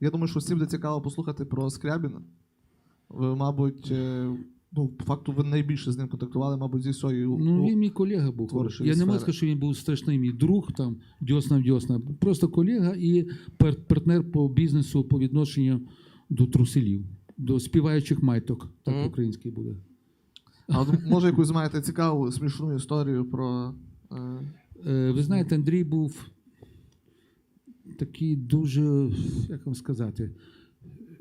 Я думаю, що всім буде цікаво послухати про Скрябіна. Ви, мабуть, е, ну, по факту ви найбільше з ним контактували, мабуть, зі всією. Ну, він мій колега був. Я не можу сказати, що він був страшний мій друг, там, дьосна в дьосна. Просто колега і партнер по бізнесу по відношенню до труселів, до співаючих майток, так Мгм. український буде. А от, може, якусь знаєте цікаву, смішну історію про. Е, Е, Ви знаєте, Андрій був такий дуже, як вам сказати,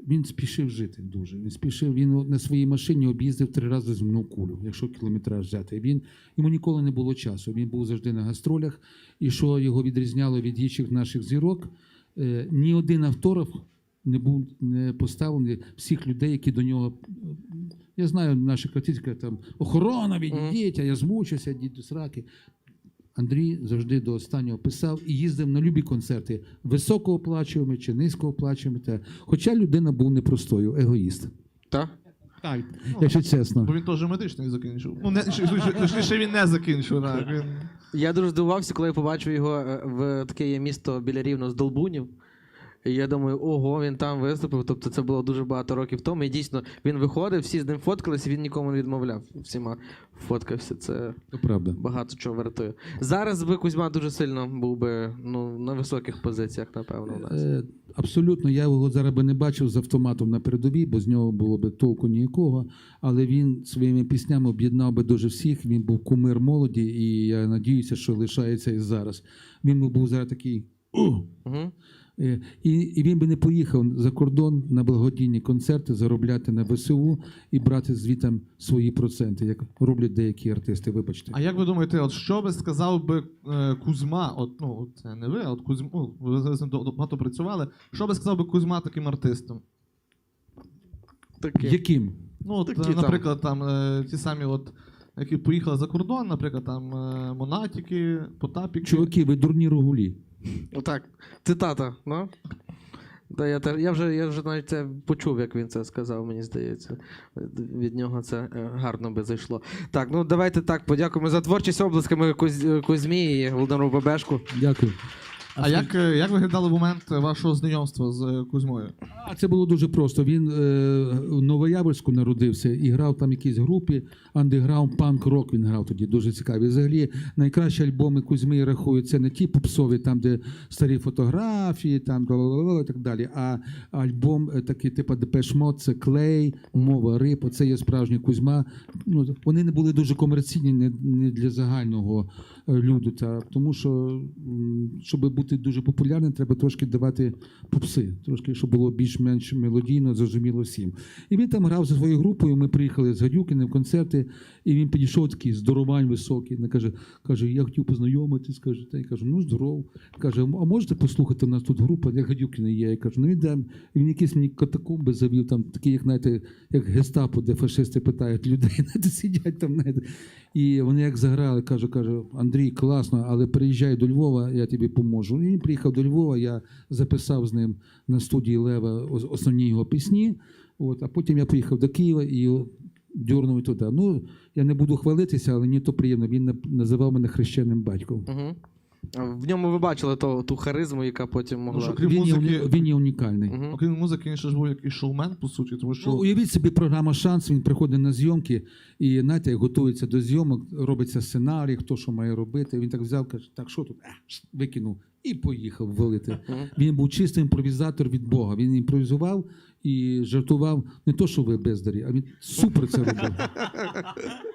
він спішив жити дуже. Він спішив, він на своїй машині об'їздив три рази земну кулю, якщо кілометраж взяти. Він, йому ніколи не було часу. Він був завжди на гастролях. І що його відрізняло від інших наших зірок, е, ні один автограф не був не поставлений всіх людей, які до нього. Я знаю, наші критики там охорона відійдіть, а я змучуся, до сраки. Андрій завжди до останнього писав і їздив на любі концерти, високооплачуємо чи низькооплачуємо. Та. Хоча людина був непростою, егоїст. Так? Так, якщо чесно. бо він теж медичний закінчив. Ну, не, ще, він не закінчив. Так. Він... Я дуже здивувався, коли я побачив його е, в таке є місто біля Рівно з Долбунів. І я думаю, ого, він там виступив. Тобто це було дуже багато років тому. І дійсно він виходив, всі з ним фоткалися, він нікому не відмовляв. Всіма фоткався. Це Це правда. багато чого вартує. Зараз би Кузьма дуже сильно був би ну, на високих позиціях, напевно, у нас. Е, Абсолютно, я його зараз би не бачив з автоматом на передовій, бо з нього було б толку ніякого. Але він своїми піснями об'єднав би дуже всіх. Він був кумир молоді, і я надіюся, що лишається і зараз. Він би був зараз такий. Угу. Е, І, і він би не поїхав за кордон на благодійні концерти, заробляти на ВСУ і брати звітам свої проценти, як роблять деякі артисти. Вибачте. А як ви думаєте, от що би сказав би е, Кузьма? От, ну, це не ви, а от Кузьма, ну, ви з ним багато працювали. Що би сказав би Кузьма таким артистам? Таке. Яким? Ну, от, Такі е, там. наприклад, там е, ті самі, от, які поїхали за кордон, наприклад, там Монатіки, Потапіки. Чуваки, ви дурні рогулі. Отак. Цитата, ну? Да, я, я, вже, я вже навіть це почув, як він це сказав, мені здається. Від нього це е, гарно би зайшло. Так, ну давайте так, подякуємо за творчість обласками Кузьмі і Володимиру Бабешку. Дякую. А як, е, як виглядав момент вашого знайомства з е, Кузьмою? А це було дуже просто. Він е, в Новояворську народився і грав там в якійсь групі андеграунд панк рок. Він грав тоді дуже цікавий. Взагалі найкращі альбоми Кузьми рахуються не ті попсові, там де старі фотографії, там і так далі. А альбом е, такий, типу Депеш Мод, це клей, мова риб. Оце є справжній Кузьма. Ну вони не були дуже комерційні, не, не для загального е, люду. Та тому що щоб бути дуже популярним, треба трошки давати попси, трошки, щоб було більш-менш мелодійно, зрозуміло всім. І він там грав зі своєю групою. Ми приїхали з Гадюкиним в концерти, і він підійшов такий здоровань високий. Він каже, каже, я хотів познайомитись. Каже, та я кажу, ну здоров. Каже, а можете послухати у нас тут група, як Гадюкіна є. Я кажу, ну йдемо. І він якісь мені катакомби завів, там такі, як знаєте, як гестапо, де фашисти питають людей, знаєте, сидять там. Знаєте. І вони як заграли, каже, каже, Андрій, класно, але приїжджай до Львова, я тобі поможу. І він приїхав до Львова, я записав з ним на студії Лева основні його пісні. От, а потім я поїхав до Києва і дюрнув туди. Ну, я не буду хвалитися, але мені то приємно. Він називав мене хрещеним батьком. Угу. В ньому ви бачили то, ту харизму, яка потім Ну, могла. що крім Він є, музики, уні- він є унікальний. Мгм. окрім музики, він ще ж був як і шоумен, по суті, тому що Ну, уявіть собі, програма Шанс. Він приходить на зйомки і знаєте, як готується до зйомок, робиться сценарій, хто що має робити. Він так взяв, каже, так що тут? Е, шт, викинув і поїхав валити. Мгм. Він був чистий імпровізатор від Бога. Він імпровізував і жартував не то, що ви бездарі, а він супер це робив.